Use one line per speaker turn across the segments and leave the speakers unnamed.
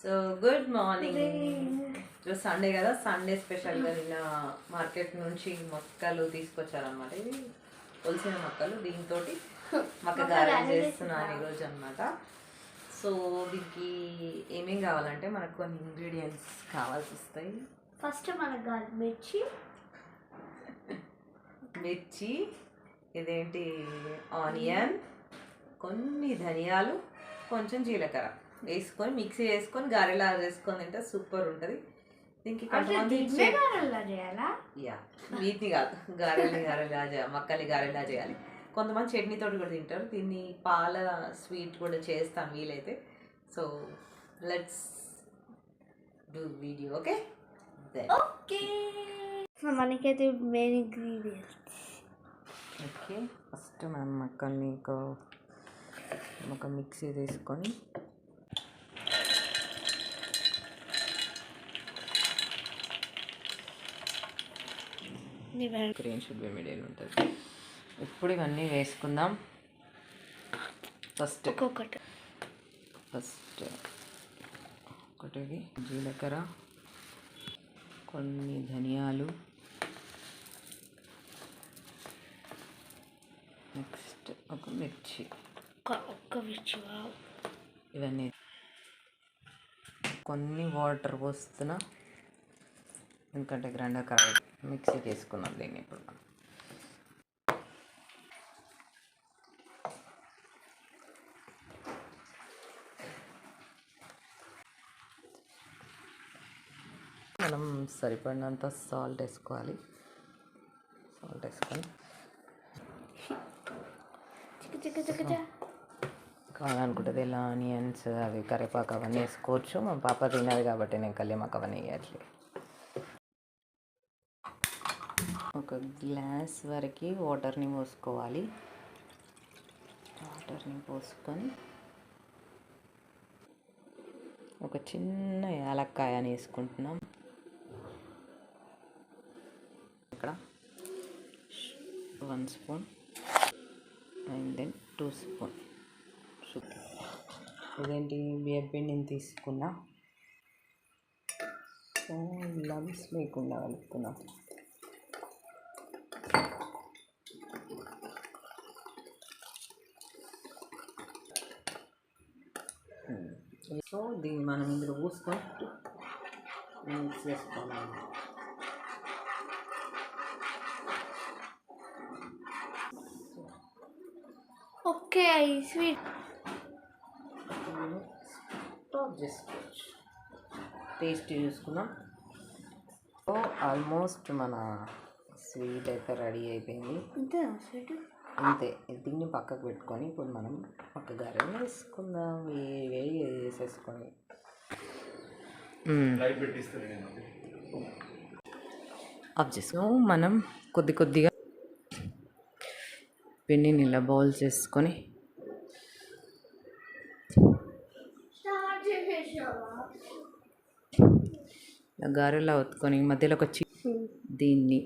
So good morning Sunday కదా. Sunday స్పెషల్గా నిన్న మార్కెట్ నుంచి మొక్కలు తీసుకొచ్చారనమాట ఇవి కొలిసిన మొక్కలు. దీంతో మొక్క గారెలు చేస్తున్నాను ఈరోజు అనమాట సో దీనికి ఏమేం కావాలంటే మనకు కొన్ని ఇంగ్రీడియంట్స్ కావాల్సి వస్తాయి.
ఫస్ట్ మనకు మిర్చి.
మిర్చి ఇదేంటి ఆనియన్ కొన్ని ధనియాలు కొంచెం జీలకర్ర. వేసుకొని మిక్సీ వేసుకొని గారెలా చేసుకొని తింటే సూపర్ ఉంటుంది. దీనికి కొంతమంది యా వీటిని కాదు. గారెల్ని గారెలా చేయాలి మక్కల్ని గారెలా చేయాలి. కొంతమంది చట్నీతో కూడా తింటారు. దీన్ని పాల స్వీట్ కూడా చేస్తాను వీలైతే. So let's do video okay?
Okay. మనకైతే మెయిన్ ఇంగ్రీడియంట్స్
ఓకే. ఫస్ట్ మనం మక్కల్ని ఒక ఒక మిక్సీ తీసుకొని గ్రీన్ షుడ్ బి మిడిల్ ఉంటుంది. ఇప్పుడు ఇవన్నీ వేసుకుందాం. ఫస్ట్
ఒక్కొక్కటి.
ఫస్ట్ ఒకటి జీలకర్ర. కొన్ని ధనియాలు. నెక్స్ట్ ఒక మిర్చి.
ఒక్క మిర్చి.
ఇవన్నీ. కొన్ని వాటర్ పోస్తున్నా. ఎందుకంటే గ్రైండర్ ఖరాబ్ మిక్సీకి వేసుకున్నాం దీన్ని ఇప్పుడు మనం. మనం సరిపడినంత సాల్ట్ వేసుకోవాలి. సాల్ట్ వేసుకొని. కావాలనుకుంటుంది ఇలా ఆనియన్స్ అవి కరివేపాకు అవన్నీ వేసుకోవచ్చు. మా పాప తినదు కాబట్టి నేను కళ్యామాకు అవన్నీ వేయట్లేదు. ఒక గ్లాస్ వరకు వాటర్ని పోసుకోవాలి. వాటర్ని పోసుకొని ఒక చిన్న యాలక్కాయని వేసుకుంటున్నాం. ఇక్కడ one spoon and then two spoon. ఇదేంటి బియ్యం పిండిని తీసుకున్నా? లమ్స్ లేకుండా సో దీన్ని మనం ఇందులో పోసుకొని మిక్స్ చేసుకోవాలి.
Okay sweet.
స్టాప్ చేసుకోవచ్చు. టేస్ట్ చూసుకుందాం. సో ఆల్మోస్ట్ మన స్వీట్ అయితే రెడీ అయిపోయింది.
స్వీట్?
అంతే. దీన్ని పక్కకు పెట్టుకొని ఇప్పుడు మనం పక్క గారెలు వేసుకుందాం. వే- వేడి వేసేసుకొని ఆఫ్ చేసుకో. మనం కొద్ది కొద్దిగా పిండిని ఇలా బౌల్ చేసుకొని గారెలా ఒత్తుకొని మధ్యలో ఒక చి దీన్ని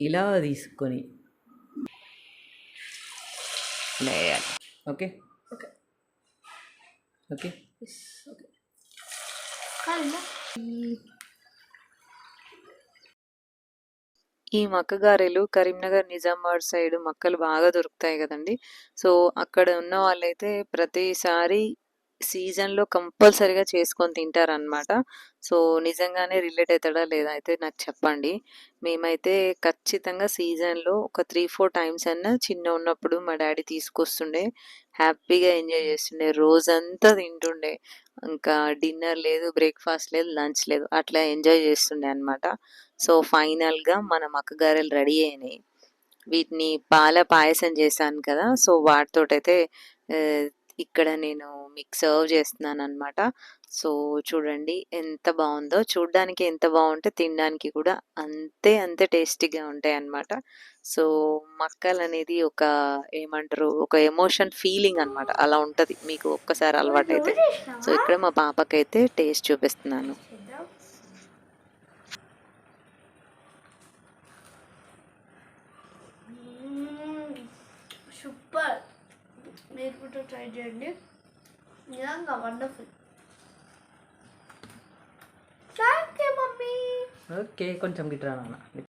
ఇలా తీసుకొని ఇలా వేయాలి ఓకే?
ఓకే.
ఓకే? ఈ మక్క గారెలు కరీంనగర్ నిజామాబాద్ సైడ్ మక్కలు బాగా దొరుకుతాయి కదండి. సో అక్కడ ఉన్న వాళ్ళైతే ప్రతిసారి సీజన్లో కంపల్సరీగా చేసుకొని తింటారనమాట సో నిజంగానే రిలేట్ అవుతాడా లేదా అయితే నాకు చెప్పండి. మేమైతే ఖచ్చితంగా సీజన్లో ఒక త్రీ ఫోర్ టైమ్స్ అన్నా చిన్న ఉన్నప్పుడు మా డాడీ తీసుకొస్తుండే. హ్యాపీగా ఎంజాయ్ చేస్తుండే. రోజంతా తింటుండే. ఇంకా డిన్నర్ లేదు బ్రేక్ఫాస్ట్ లేదు లంచ్ లేదు. అట్లా ఎంజాయ్ చేస్తుండే అనమాట సో ఫైనల్గా మన మక్కగారెలు రెడీ అయినాయి. వీటిని పాల పాయసం చేశాను కదా! సో వాటితోటైతే ఇక్కడ నేను మీకు సర్వ్ చేస్తున్నాను అనమాట సో చూడండి ఎంత బాగుందో. చూడడానికి ఎంత బాగుంటే తినడానికి కూడా అంతే అంతే టేస్టీగా ఉంటాయి అన్నమాట సో మక్కలు అనేది ఒక ఏమంటారు ఒక ఎమోషన్ ఫీలింగ్ అన్నమాట. అలా ఉంటుంది. మీకు ఒక్కసారి అలవాటు అయితే సో ఇక్కడ మా పాపకైతే టేస్ట్ చూపిస్తున్నాను.
సూపర్. మీరు కూడా ట్రై చేయండి. నిజంగా wonderful. Thank you mummy.
Okay కొంచెం గిట్రా నాన్న.